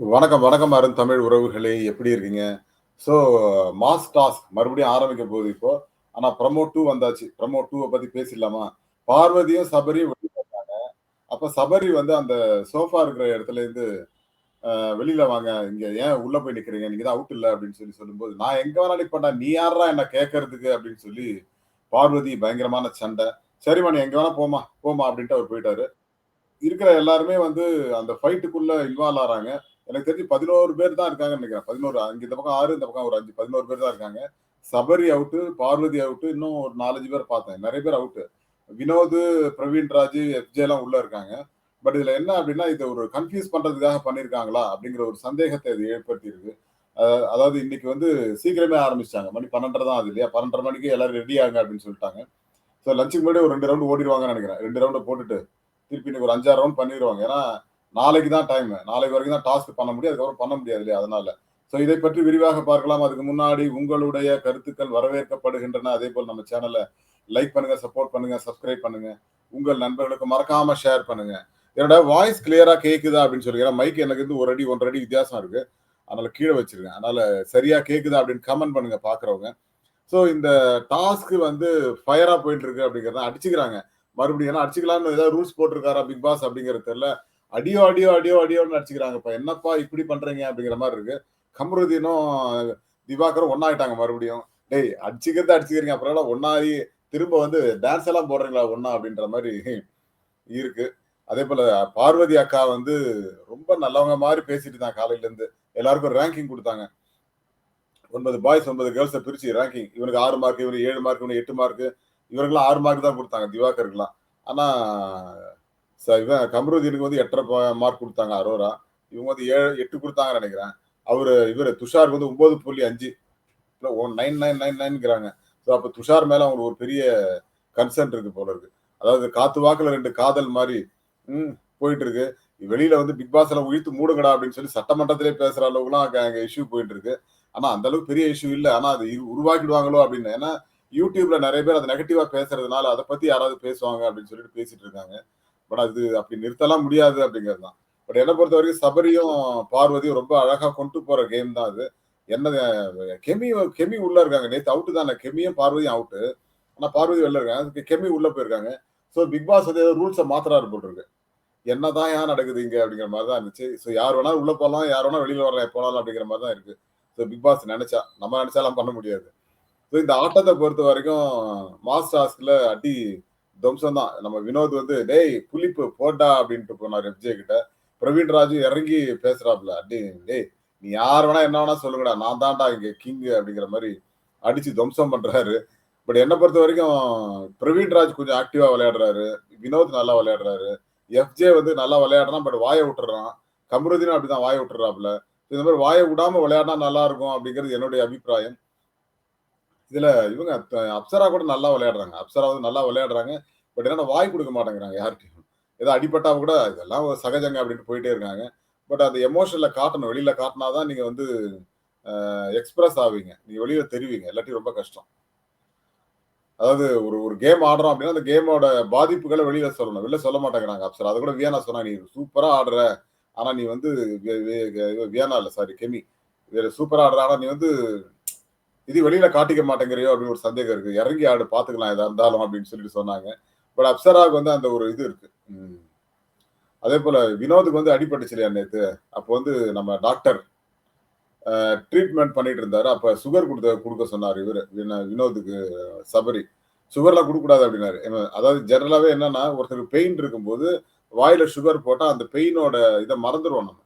வணக்கம், வணக்கம் அருண் தமிழ் உறவுகளே! எப்படி இருக்கீங்க? ஸோ மாஸ் டாஸ்க் மறுபடியும் ஆரம்பிக்க போகுது இப்போ. ஆனால் ப்ரமோ டூ வந்தாச்சு. ப்ரமோ டூவை பற்றி பேசிடலாமா? பார்வதியும், சபரியும் வெளியே வந்தாங்க. அப்போ சபரி வந்து அந்த சோஃபா இருக்கிற இடத்துலேருந்து, இருந்து வெளியில வாங்க. இங்க ஏன் உள்ள போய் நிக்கிறீங்க? நீங்க தான் அவுட் இல்லை அப்படின்னு சொல்லி சொல்லும்போது, "நான் எங்க வேணாலும் பண்ணா நீ யார்றா என்ன கேட்கறதுக்கு?" அப்படின்னு சொல்லி பார்வதி பயங்கரமான சண்டை. "சரிம்மா நீ எங்க வேணா போம்மா, போம்மா" அப்படின்ட்டு அவர் போயிட்டாரு. இருக்கிற எல்லாருமே வந்து அந்த ஃபைட்டுக்குள்ள இன்வால்வ் ஆறாங்க. எனக்கு தெரிஞ்சு 11 பேர் தான் இருக்காங்கன்னு நினைக்கிறேன் பதினோரு அங்க இந்த பக்கம் ஆறு இந்த பக்கம் ஒரு 5 11 பேர் தான் இருக்காங்க. சபரி அவுட்டு, பார்வதி அவுட்டு, இன்னும் ஒரு 4, 5 பேர் பார்த்தேன். நிறைய பேர் அவுட்டு. வினோது, பிரவீன் ராஜ், எல்லாம் உள்ள இருக்காங்க. பட் இதுல என்ன அப்படின்னா, இது ஒரு கன்ஃபியூஸ் பண்றதுக்காக பண்ணியிருக்காங்களா? அப்படிங்கிற ஒரு சந்தேகத்தை இது ஏற்படுத்தியிருக்கு. அ அதாவது இன்னைக்கு வந்து சீக்கிரமே ஆரம்பிச்சிட்டாங்க மணி 12:30 தான் அது இல்லையா? 12:30 மணிக்கு எல்லாரும் ரெடி ஆகுங்க அப்படின்னு சொல்லிட்டாங்க. ஸோ லஞ்சுக்கு முன்னாடி ஒரு ரெண்டு ரவுண்ட் ஓடிருவாங்கன்னு நெனைக்கிறேன். 2 ரவுண்ட போட்டுட்டு, திருப்பி இன்னைக்கு ஒரு 5, 6 ரவுண்ட் பண்ணிடுவாங்க ஏன்னா, நாளைக்கு தான் டைம். நாளைக்கு வரைக்கும் தான் டாஸ்க் பண்ண முடியும். அதுக்கப்புறம் பண்ண முடியாது இல்லையா? அதனால. ஸோ இதை பற்றி விரிவாக பார்க்கலாம். அதுக்கு முன்னாடி உங்களுடைய கருத்துக்கள் வரவேற்கப்படுகின்றன. அதே போல் நம்ம சேனலை லைக் பண்ணுங்க, சப்போர்ட் பண்ணுங்க, சப்ஸ்கிரைப் பண்ணுங்க. உங்கள் நண்பர்களுக்கு மறக்காம ஷேர் பண்ணுங்க. என்னோட வாய்ஸ் கிளியரா கேக்குதா அப்படின்னு சொல்லி மைக் எனக்கு வந்து ஒரு அடி 1 1/2 அடி வித்தியாசம் இருக்கு. அதனால கீழே வச்சிருக்கேன். அதனால சரியா கேக்குதா அப்படின்னு கமெண்ட் பண்ணுங்க பார்க்குறவங்க. ஸோ இந்த டாஸ்க் வந்து ஃபயரா போயிட்டு இருக்கு அப்படிங்கிறத அடிச்சுக்கிறாங்க. மறுபடியும் ஏன்னா அடிச்சுக்கலாம்னு ஏதாவது ரூல்ஸ் போட்டிருக்காரா பிக் பாஸ் அப்படிங்கிறது தெரியல. அடியோ, அடியோ, அடியோ, அடியோன்னு அடிச்சுக்கிறாங்கப்பா. என்னப்பா இப்படி பண்றீங்க அப்படிங்கிற மாதிரி இருக்கு. கமருதீனும், திவாகரும் ஒன்னாயிட்டாங்க மறுபடியும். டேய் அடிச்சுக்கிறத அடிச்சுக்கிறீங்க. அப்புறம் ஒன்னாகி திரும்ப வந்து டான்ஸ் எல்லாம் போடுறீங்களா ஒன்னா அப்படின்ற மாதிரி இருக்கு. அதேபோல பார்வதி அக்கா வந்து ரொம்ப நல்லவங்க மாதிரி பேசிட்டு இருந்தாங்க காலையில இருந்து. எல்லாருக்கும் ரேங்கிங் கொடுத்தாங்க ஒன்பது பாய்ஸ் ஒன்பது கேர்ள்ஸ பிரிச்சு ரேங்கிங். இவனுக்கு ஆறு மார்க், இவனுக்கு ஏழு மார்க், இவனுக்கு எட்டு மார்க். இவருக்கெல்லாம் ஆறு மார்க் தான் கொடுத்தாங்க திவாகருக்குலாம். ஆனா ச இவன் கமருதீனுக்கு வந்து 8 1/2 மார்க் கொடுத்தாங்க அரோரா. இவங்க வந்து ஏழு எட்டு கொடுத்தாங்கன்னு நினைக்கிறேன் அவர் இவர் துஷாருக்கு வந்து 9.5 இல்ல ஒ 9999ங்கிறாங்க. ஸோ அப்போ துஷார் மேலே அவங்களுக்கு ஒரு பெரிய கன்சர்ன் இருக்கு போல இருக்கு. அதாவது காத்து வாக்கில் ரெண்டு காதல் மாதிரி ம் போயிட்டு இருக்கு. வெளியில வந்து பிக் பாஸ்ல எல்லாம் மூடுங்கடா அப்படின்னு சொல்லி சட்டமன்றத்திலே பேசுற அளவுக்குலாம் அங்கே இஷ்யூ போயிட்டு இருக்கு. ஆனா அந்த அளவுக்கு பெரிய இஷ்யூ இல்லை ஆனா அது உருவாக்கிடுவாங்களோ அப்படின்னு. ஏன்னா யூடியூப்ல நிறைய பேர் அதை நெகட்டிவா பேசுறதுனால அதை பத்தி யாராவது பேசுவாங்க அப்படின்னு சொல்லிட்டு பேசிட்டு இருக்காங்க. பட் அது அப்படி நிறுத்தலாம் முடியாது அப்படிங்கிறது தான். பட் என்னை பொறுத்த வரைக்கும் சபரியும், பார்வதியும் ரொம்ப அழகா கொண்டு போற கேம் தான் அது. என்ன கெமி கெமி உள்ள இருக்காங்க. நேத்து அவுட்டு தானே. கெமியும், பார்வதியும் அவுட்டு ஆனா பார்வதி வெளில இருக்காங்க. கெமி உள்ள போயிருக்காங்க. ஸோ பிக் பாஸ் வந்து ஏதோ ரூல்ஸை மாத்துறாரு போல என்னதான் ஏன் நடக்குது இங்க அப்படிங்கிற மாதிரி தான் இருந்துச்சு. ஸோ யார் வேணாலும் உள்ள போகலாம் யார் வேணா வெளியில வரலாம் போகலாம் அப்படிங்கிற மாதிரி தான் இருக்கு. ஸோ பிக் பாஸ் நினைச்சா நம்ம நினைச்சாலாம் பண்ண முடியாது. ஸோ இந்த ஆட்டத்தை பொறுத்த வரைக்கும் டாஸ்க்ல அடி துவம்சம் தான். நம்ம வினோத் வந்து "டேய் புளிப்பு போட்டா அப்படின்ட்டு போனார் எஃப்ஜே கிட்ட. பிரவீன் ராஜு இறங்கி பேசுறாப்ல. "அடி டேய் நீ யார் வேணா என்ன வேணா சொல்லுங்கடா. நான் தான்டா இங்க கிங்" அப்படிங்கிற மாதிரி அடிச்சு துவம்சம் பண்றாரு. பட் என்னை பொறுத்த வரைக்கும் பிரவீன் ராஜ் கொஞ்சம் ஆக்டிவா விளையாடுறாரு. வினோத் நல்லா விளையாடுறாரு. எஃப்ஜே வந்து நல்லா விளையாடுறான். பட் வாயை விட்டுறான் கமருதீனும் அப்படிதான் வாயை விட்டுறாப்புல இந்த மாதிரி வாயை விடாம விளையாடினா நல்லா இருக்கும் அப்படிங்கிறது என்னுடைய அபிப்பிராயம். இதுல இவங்க அப்சரா கூட நல்லா விளையாடுறாங்க. அப்சரா வந்து நல்லா விளையாடுறாங்க. பட் என்னன்னா வாய் கொடுக்க மாட்டேங்கிறாங்க யார்ட்டயும். ஏதோ அடிபட்டா கூட இதெல்லாம் ஒரு சகஜங்க அப்படின்ட்டு போயிட்டே இருக்காங்க. பட் அந்த எமோஷனில் காட்டணும். வெளியில காட்டினா தான் நீங்க வந்து எக்ஸ்பிரஸ் ஆவீங்க. நீங்க வெளியில தெரிவிங்க இல்லாட்டி ரொம்ப கஷ்டம். அதாவது ஒரு ஒரு கேம் ஆடுறோம் அப்படின்னா, அந்த கேமோட பாதிப்புகளை வெளியில சொல்லணும். வெளில சொல்ல மாட்டேங்கிறாங்க அப்சரா. அதை கூட வியானா சொன்னா, "நீ சூப்பரா ஆடுற. ஆனா நீ வந்து வியானா இல்லை சாரி கெமி. சூப்பரா ஆடுற. ஆனா நீ வந்து இது வெளியில காட்டிக்க மாட்டேங்கிறியோ அப்படின்னு ஒரு சந்தேகம் இருக்கு. இறங்கி ஆடு பார்த்துக்கலாம் எதா இருந்தாலும்" அப்படின்னு சொல்லிட்டு சொன்னாங்க. பட் அப்சராவுக்கு வந்து அந்த ஒரு இது இருக்கு. அதே போல வினோதுக்கு வந்து அடிபட்டுச்சு இல்லையா நேத்து. அப்போ வந்து நம்ம டாக்டர் ட்ரீட்மெண்ட் பண்ணிட்டு இருந்தாரு. அப்ப சுகர் கொடுத்த கொடுக்க சொன்னார் இவர் வினோதுக்கு சபரி. சுகர்லாம் குடுக்கக்கூடாது அப்படின்னாரு. அதாவது ஜெனரலாவே என்னன்னா, ஒருத்தருக்கு பெயின் இருக்கும்போது வாயில சுகர் போட்டா அந்த பெயினோட இதை மறந்துடுவோம் நம்ம.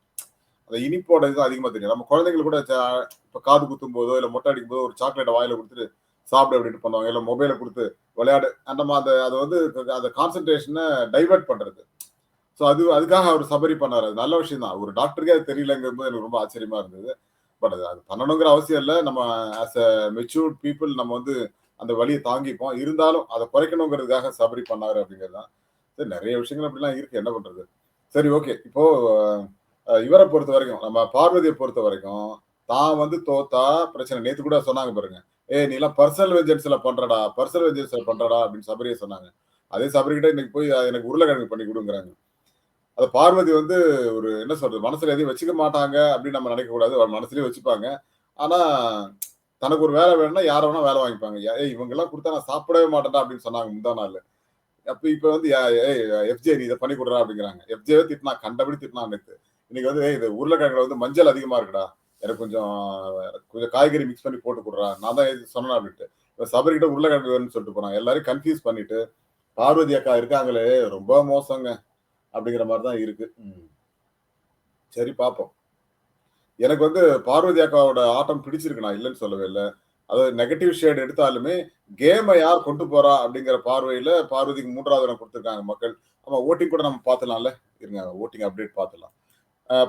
அந்த இனிப்போட இது அதிகமா தெரியும். நம்ம குழந்தைங்களுக்கு கூட ச இப்ப காது குத்தும்போதோ, இல்ல மொட்டை அடிக்கும் போதோ ஒரு சாக்லேட்டை வாயில கொடுத்துட்டு சாப்பிடு அப்படின்னு பண்ணுவாங்க. இல்ல மொபைல கொடுத்து விளையாடு. நம்ம அந்த அதை வந்து அந்த கான்சென்ட்ரேஷனை டைவர்ட் பண்றது. ஸோ அது அதுக்காக அவர் சபரி பண்ணாரு. அது நல்ல விஷயம் தான். ஒரு டாக்டருக்கே அது தெரியலங்கும்போது எனக்கு ரொம்ப ஆச்சரியமா இருந்தது. பட் அது அது பண்ணணுங்கிற அவசியம் இல்லை நம்ம ஆஸ் அ மெச்சூர்ட் பீப்புள் நம்ம வந்து அந்த வழியை தாங்கிப்போம். இருந்தாலும் அதை குறைக்கணுங்கிறதுக்காக சபரி பண்ணாரு அப்படிங்கிறது தான். சரி நிறைய விஷயங்கள் அப்படிலாம் இருக்கு. என்ன பண்றது? சரி ஓகே. இப்போ இவரை பொறுத்த வரைக்கும் நம்ம பார்மதியை பொறுத்த வரைக்கும் தான் வந்து தோத்தா பிரச்சனை. நேத்து கூட சொன்னாங்க பாருங்க. "ஏய் எல்லாம் பர்சனல் வெஞ்சன்ஸ்ல பண்றடா. பர்சனல் வெஞ்சன்ஸ்ல பண்றடா" அப்படின்னு சபரியை சொன்னாங்க. அதே சபரி கிட்ட இன்னைக்கு போய் எனக்கு உருளைக்கிழங்கு பண்ணி கொடுங்கிறாங்க அது பார்வதி வந்து ஒரு என்ன சொல்றது? மனசுல எதையும் வச்சுக்க மாட்டாங்க அப்படின்னு நம்ம நினைக்கக்கூடாது. கூடாது மனசுலயே வச்சுப்பாங்க. ஆனா, தனக்கு ஒரு வேலை வேணும்னா யார வேணா வேலை வாங்கிப்பாங்க. ஏ இவங்க எல்லாம் கொடுத்தா நான் சாப்பிடவே மாட்டேன்டா" அப்படின்னு சொன்னாங்க முந்தா நாள் அப்ப இப்ப வந்து "ஏய் எஃப்ஜே நீ இதை பண்ணி கொடுறா அப்படிங்கிறாங்க. எஃப்ஜேவே திட்டினா கண்டபடி திட்டினா நேற்று இன்னைக்கு வந்து "ஏய் இது உருளைக்கிழங்குல வந்து மஞ்சள் அதிகமா இருக்குடா. எனக்கு கொஞ்சம் கொஞ்சம் காய்கறி மிக்ஸ் பண்ணி போட்டு குடுறா." நான் தான் இது சொன்னேனா அப்படின்ட்டு. இப்ப சபரி கிட்ட உருளைக்கிழங்கு வேணும்னு சொல்லிட்டு போறான். எல்லாரையும் கன்ஃப்யூஸ் பண்ணிட்டு, பார்வதி அக்கா இருக்காங்களே ரொம்ப மோசங்க. அப்படிங்கிற மாரி தான் இருக்கு. சரி பார்ப்போம். எனக்கு வந்து பார்வதி அக்காவோட ஆட்டம் பிடிச்சிருக்கு. நான் இல்லன்னு சொல்லவே இல்ல. அதாவது நெகட்டிவ் ஷேட் எடுத்தாலுமே, கேம யார் கொண்டு போறா அப்படிங்கிற பார்வையில பார்வதிக்கு 3வது இடம் குடுத்திருக்காங்க மக்கள். ஆமா வோட்டிங் கூட நம்ம பார்த்துடலாம்ல. இருங்க வோட்டிங் அப்டேட் பார்த்துடலாம்.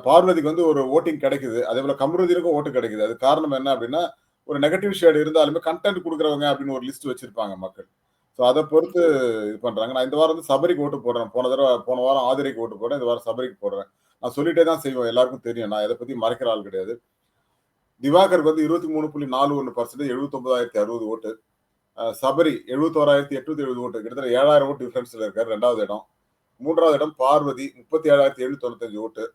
பார்வதிக்கு வந்து ஒரு ஓட்டிங் கிடைக்குது. அதே போல கமருதீனுக்கும் ஓட்டு கிடைக்குது. அது காரணம் என்ன அப்படின்னா, ஒரு நெகட்டிவ் ஷேடு இருந்தாலுமே கண்டென்ட் கொடுக்குறவங்க அப்படின்னு ஒரு லிஸ்ட் வச்சிருப்பாங்க மக்கள். ஸோ அதை பொறுத்து இது பண்றாங்க. நான் இந்த வாரம் வந்து சபரிக்கு ஓட்டு போடுறேன். போன தடவை போன வாரம் ஆதிரைக்கு ஓட்டு போடுறேன் இந்த வாரம் சபரிக்கு போடுறேன். நான் சொல்லிட்டே தான் செய்வேன். எல்லாருக்கும் தெரியும். நான் இதை பற்றி மறைக்கிற ஆள் கிடையாது. திவாகருக்கு வந்து 23.41% 79,060 ஓட்டு. சபரி எழுபத்தோராயிரத்தி எட்நூத்தி எழுபது ஓட்டு. கிட்டத்தட்ட 7,000 ஓட்டு டிஃபரன்ஸில் இருக்காரு ரெண்டாவது இடம். மூன்றாவது இடம் பார்வதி 37,795 ஓட்டு.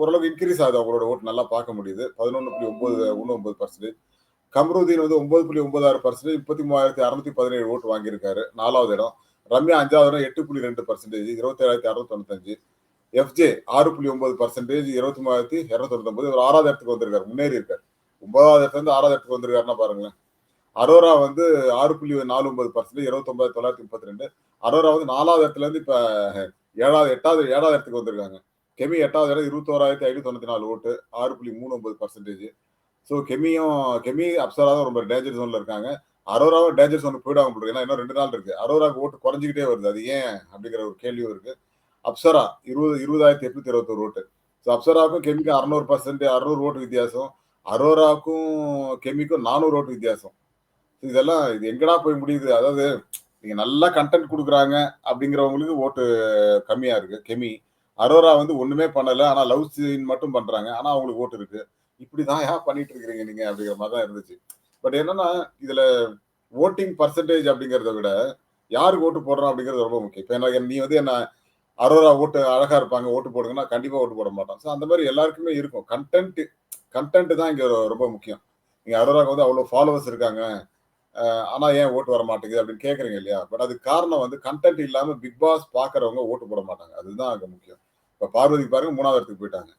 ஓரளவுக்கு இன்கிரீஸ் ஆகுது அவங்களோட ஓட்டு நல்லா பார்க்க முடியுது. 11.919% கம்ருதீன் வந்து 9.96% 33,617 ஓட்டு வாங்கியிருக்காரு. 4வது இடம். ரம்யா 5வது இடம் 8.2% 27,695 எஃப்ஜே 6.9% 23,299 இவர் 6வது இடத்துக்கு வந்திருக்காரு. முன்னேறி இருக்காரு. 9வது இடத்துல இருந்து 6வது இடத்துக்கு வந்திருக்காருன்னா பாருங்களேன். அரோரா வந்து 6.49% 29,932 அரோரா வந்து 4வது இடத்துல இருந்து இப்ப 7வது 8வது 7வது இடத்துக்கு வந்திருக்காங்க. கெமி எட்டாவது இடம் 21,594 ஓட்டு 6.39% ஸோ கெமியும் கெமி, அப்சரா தான் ரொம்ப டேஞ்சர் ஜோன்ல இருக்காங்க. அரோராவும் டேஞ்சர் ஜோனுக்கு போயிடுவாங்க போல ஏன்னா இன்னும் ரெண்டு நாள் இருக்கு. அரோராக்கு ஓட்டு குறைஞ்சிக்கிட்டே வருது. அது ஏன் அப்படிங்கிற ஒரு கேள்வியும் இருக்கு. அப்சரா 20 20,821 ஓட்டு. ஸோ அப்சராவுக்கும் கெமிக்கும் 600% 600 ஓட்டு வித்தியாசம். அரோராவுக்கும் கெமிக்கும் 400 ஓட்டு வித்தியாசம். இதெல்லாம் இது எங்கடா போய் முடியுது? அதாவது நீங்க நல்லா கன்டென்ட் கொடுக்குறாங்க அப்படிங்கிறவங்களுக்கு ஓட்டு கம்மியா இருக்கு. கெமி. அரோரா வந்து ஒண்ணுமே பண்ணல. ஆனா லவ் சீன் மட்டும் பண்றாங்க. ஆனா அவங்களுக்கு ஓட்டு இருக்கு. ஏன் பண்ணிட்டு இருக்கிறீங்க நீங்க அப்படிங்கிற மாதிரி தான் இருந்துச்சு. பட் என்னன்னா, இதுல ஓட்டிங் பர்சன்டேஜ் அப்படிங்கிறத விட, யாருக்கு ஓட்டு போடுறோம் அப்படிங்கிறது ரொம்ப முக்கியம். இப்ப என்ன நீ வந்து என்ன அரோரா ஓட்டு அழகா இருப்பாங்க, ஓட்டு போடுங்கன்னா கண்டிப்பா ஓட்டு போட மாட்டோம். ஸோ அந்த மாதிரி எல்லாருக்குமே இருக்கும். கண்டென்ட் கண்டென்ட் தான் இங்க ரொம்ப முக்கியம். நீங்க அரோராக்கு வந்து அவ்வளோ ஃபாலோவர்ஸ் இருக்காங்க. ஆனா ஏன் ஓட்டு வர மாட்டேங்குது அப்படின்னு கேக்குறீங்க இல்லையா? பட் அதுக்கு காரணம் வந்து கன்டென்ட் இல்லாம பிக் பாஸ் பாக்குறவங்க ஓட்டு போட மாட்டாங்க. அதுதான் அங்க முக்கியம். இப்போ பார்வதிக்கு பாருங்க மூணாவது இடத்துக்கு போயிட்டாங்க.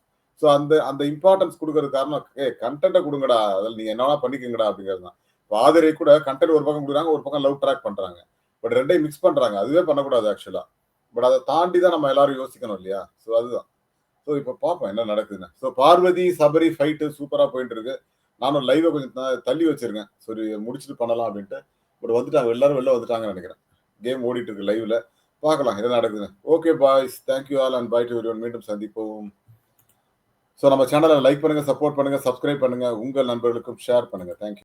ஸோ அந்த அந்த இம்பார்ட்டன்ஸ் கொடுக்கறது காரணம், ஏ கண்டென்ட்டை கொடுங்கடா அதில் நீங்கள் என்ன வேணா பண்ணிக்கங்கடா" அப்படிங்கிறது தான். பாதிரை கூட கண்டென்ட் ஒரு பக்கம் கொடுக்குறாங்க ஒரு பக்கம் லவ் ட்ராக் பண்ணுறாங்க பட் ரெண்டையும் மிக்ஸ் பண்ணுறாங்க அதுவே பண்ணக்கூடாது ஆக்சுவலாக பட் அதை தாண்டி தான் நம்ம எல்லாரும் யோசிக்கணும் இல்லையா? ஸோ அதுதான். ஸோ இப்போ பார்ப்போம் என்ன நடக்குதுன்னு. ஸோ பார்வதி, சபரி ஃபைட்டு சூப்பராக போயிட்டு இருக்கு. நானும் லைவை கொஞ்சம் தள்ளி வச்சிருக்கேன். சரி முடிச்சுட்டு பண்ணலாம் அப்படின்ட்டு. பட் வந்துட்டாங்க. எல்லாரும் வெளில வந்துட்டாங்கன்னு நினைக்கிறேன் கேம் ஓடிட்டு இருக்கு லைவ்ல. பார்க்கலாம் என்ன நடக்குதுன்னு. Okay boys. Thank you all and bye to one மீண்டும் சந்திப்போம். ஸோ நம்ம சேனலை லைக் பண்ணுங்கள் சப்போர்ட் பண்ணுங்கள் சப்ஸ்கிரைப் பண்ணுங்க. உங்கள் நண்பர்களுக்கும் ஷேர் பண்ணுங்க. Thank you.